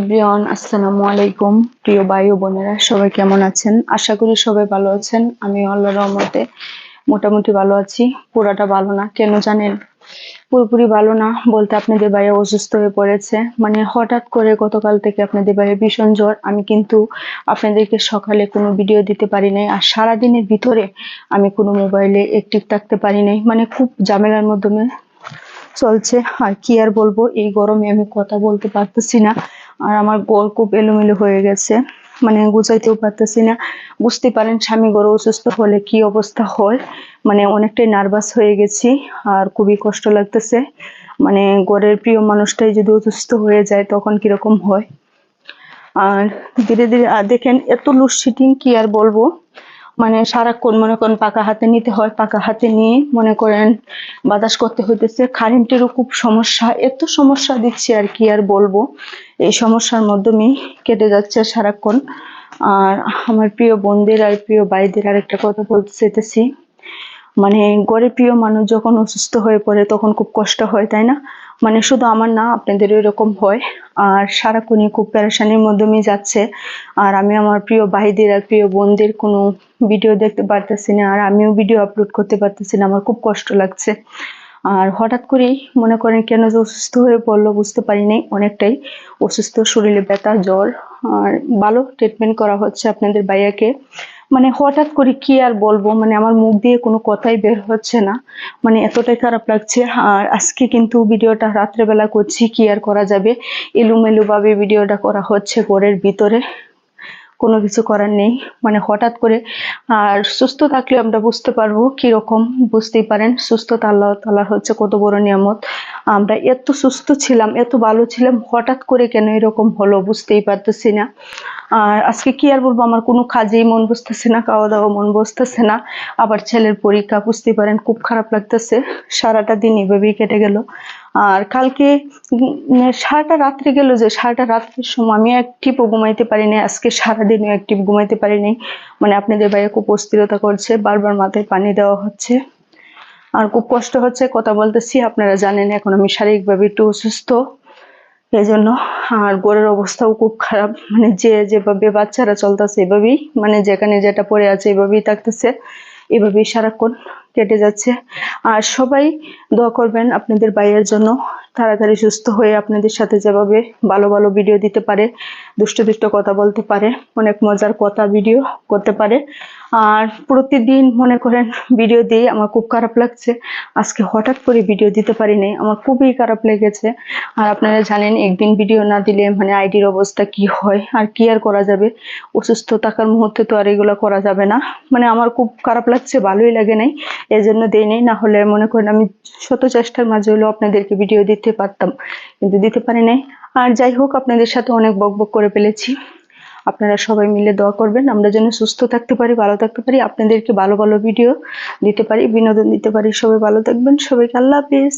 Everyone, আসসালামু আলাইকুম। প্রিয় ভাই ও বোনেরা, সবাই কেমন আছেন? আশা করি সবাই ভালো আছেন। আমি আল্লাহর রহমতে মোটামুটি ভালো আছি। পুরাটা ভালো না, কেন জানেন? পুরোপুরি ভালো না বলতে আপনাদের ভাইয়া অসুস্থ হয়ে পড়েছে। মানে হঠাৎ করে গতকাল থেকে আপনাদের ভাইয়ের ভীষণ জ্বর। আমি কিন্তু আপনাদেরকে সকালে কোনো ভিডিও দিতে পারি নাই আর সারাদিনের ভিতরে আমি কোনো মোবাইলে অ্যাক্টিভ থাকতে পারি নাই। মানে খুব ঝামেলার মাধ্যমে চলছে। আর কি আর বলব? এই গরমে আমি কথা বলতে পারতেছি না। আর আমার গোল খুব এলোমেলো হয়ে গেছে। মানে গুছাইতেও পারতেছি না। বুঝতে পারেন স্বামী গরু অসুস্থ হলে কি অবস্থা হয়। মানে অনেকটাই নার্ভাস হয়ে গেছি আর খুবই কষ্ট লাগতেছে। মানে গড়ের প্রিয় মানুষটাই যদি অসুস্থ হয়ে যায় তখন কীরকম হয়? আর ধীরে ধীরে, আর দেখেন এত লুডশেডিং কি আর বলব? মানে সারাক্ষণ মনে করেন পাকা হাতে নিতে হয়, পাকা হাতে নিয়ে মনে করেন বাতাস করতে হইতেছে। কারেন্টেরও খুব সমস্যা, এত সমস্যা দিচ্ছে আর কি আর বলব। এই সমস্যার মাধ্যমে কেটে যাচ্ছে সারাক্ষণ। আর আমার প্রিয় বোনদের আর প্রিয় ভাইদের আর একটা কথা বলতে চাইতেছি। মানে গড়ে প্রিয় মানুষ যখন অসুস্থ হয়ে পড়ে তখন খুব কষ্ট হয়, তাই না? মানে শুধু আমার না আপনাদের এরকম হয়। আর সারাক্ষণই খুব প্যারেশানির মাধ্যমে যাচ্ছে। আর আমি আমার প্রিয় ভাইদের আর প্রিয় বোনদের কোনো ভিডিও দেখতে পারতেছি না, আর আমিও ভিডিও আপলোড করতে পারতেছি না, আমার খুব কষ্ট লাগছে। আর হঠাৎ করেই মনে করেন কেন যে অসুস্থ হয়ে পড়ল বুঝতে পারি নাই, অনেকটাই অসুস্থ, শরীরে ব্যথা, জ্বর। আর ভালো ট্রিটমেন্ট করা হচ্ছে আপনাদের ভাইয়াকে। মানে হঠাৎ করে কি আর বলব? মানে আমার মুখ দিয়ে কোনো কথাই বের হচ্ছে না। মানে এতটাই খারাপ লাগছে। আর আজকে কিন্তু ভিডিওটা রাত্রেবেলা করছি, কি আর করা যাবে? এলোমেলো ভাবে ভিডিওটা করা হচ্ছে ঘরের ভিতরে। কোনো কিছু করার নেই। মানে হঠাৎ করে আর সুস্থ থাকলে আমরা বুঝতে পারব কীরকম, বুঝতেই পারেন। সুস্থতা আল্লাহ তালার হচ্ছে কত বড় নিয়ামত। আমরা এত সুস্থ ছিলাম, এত ভালো ছিলাম, হঠাৎ করে কেন এরকম হলো বুঝতেই পারতেছি না। আর আজকে কি আর বলব? আমার কোনো কাজেই মন বসতেছে না খাওয়া দাওয়া মন বসতেছে না। আবার ছেলের পরীক্ষা বুঝতে পারেন, খুব খারাপ লাগতেছে। সারাটা দিন এভাবেই কেটে গেল। আর কালকে সারাটা রাত্রে গেল যে, সারাটা রাত্রের সময় আমি একটিপও ঘুমাইতে পারিনি। আজকে সারাদিনও একটিপ ঘুমাইতে পারিনি। মানে আপনাদের ভাইয়া খুব অস্থিরতা করছে, বারবার মাথায় পানি দেওয়া হচ্ছে। আর খুব কষ্ট হচ্ছে, কথা বলতেছি, আপনারা জানেন, এখন আমি শারীরিকভাবে একটু অসুস্থ। এই জন্য আর গোড়ের অবস্থাও খুব খারাপ। মানে যে যেভাবে বাচ্চারা চলতেছে, এভাবেই মানে যেখানে যেটা পড়ে আছে, এভাবেই থাকতেছে। এভাবেই সারাক্ষণ কেটে যাচ্ছে। আর সবাই দোয়া করবেন আপনাদের ভাইয়ের জন্য। তাড়াতাড়ি সুস্থ হয়ে আপনাদের সাথে যেভাবে ভালো ভালো ভিডিও দিতে পারে, দুষ্ট দুষ্ট কথা বলতে পারে, অনেক মজার কথা ভিডিও করতে পারে। আর প্রতিদিন মনে করেন ভিডিও দিয়ে আমার খুব খারাপ লাগছে। আজকে হঠাৎ করে ভিডিও দিতে পারি নাই আমার খুবই খারাপ লেগেছে। আর আপনারা জানেন, একদিন ভিডিও না দিলে মানে আইডির অবস্থা কি হয়, আর কি আর করা যাবে? অসুস্থ থাকার মুহূর্তে তো আর এগুলো করা যাবে না। মানে আমার খুব খারাপ লাগছে, ভালোই লাগে নাই এই জন্য দিই নেই। না হলে মনে করেন আমি শত চেষ্টার মাঝে হলেও আপনাদেরকে ভিডিও দিতে পারতাম, কিন্তু দিতে পারি নাই। আর যাই হোক, আপনাদের সাথে অনেক বক বক করে ফেলেছি। আপনারা সবাই মিলে দোয়া করবেন, আমরা যেন সুস্থ থাকতে পারি, ভালো থাকতে পারি, আপনাদেরকে ভালো ভালো ভিডিও দিতে পারি, বিনোদন দিতে পারি। সবাই ভালো থাকবেন, সবাইকে আল্লাহ হাফিজ।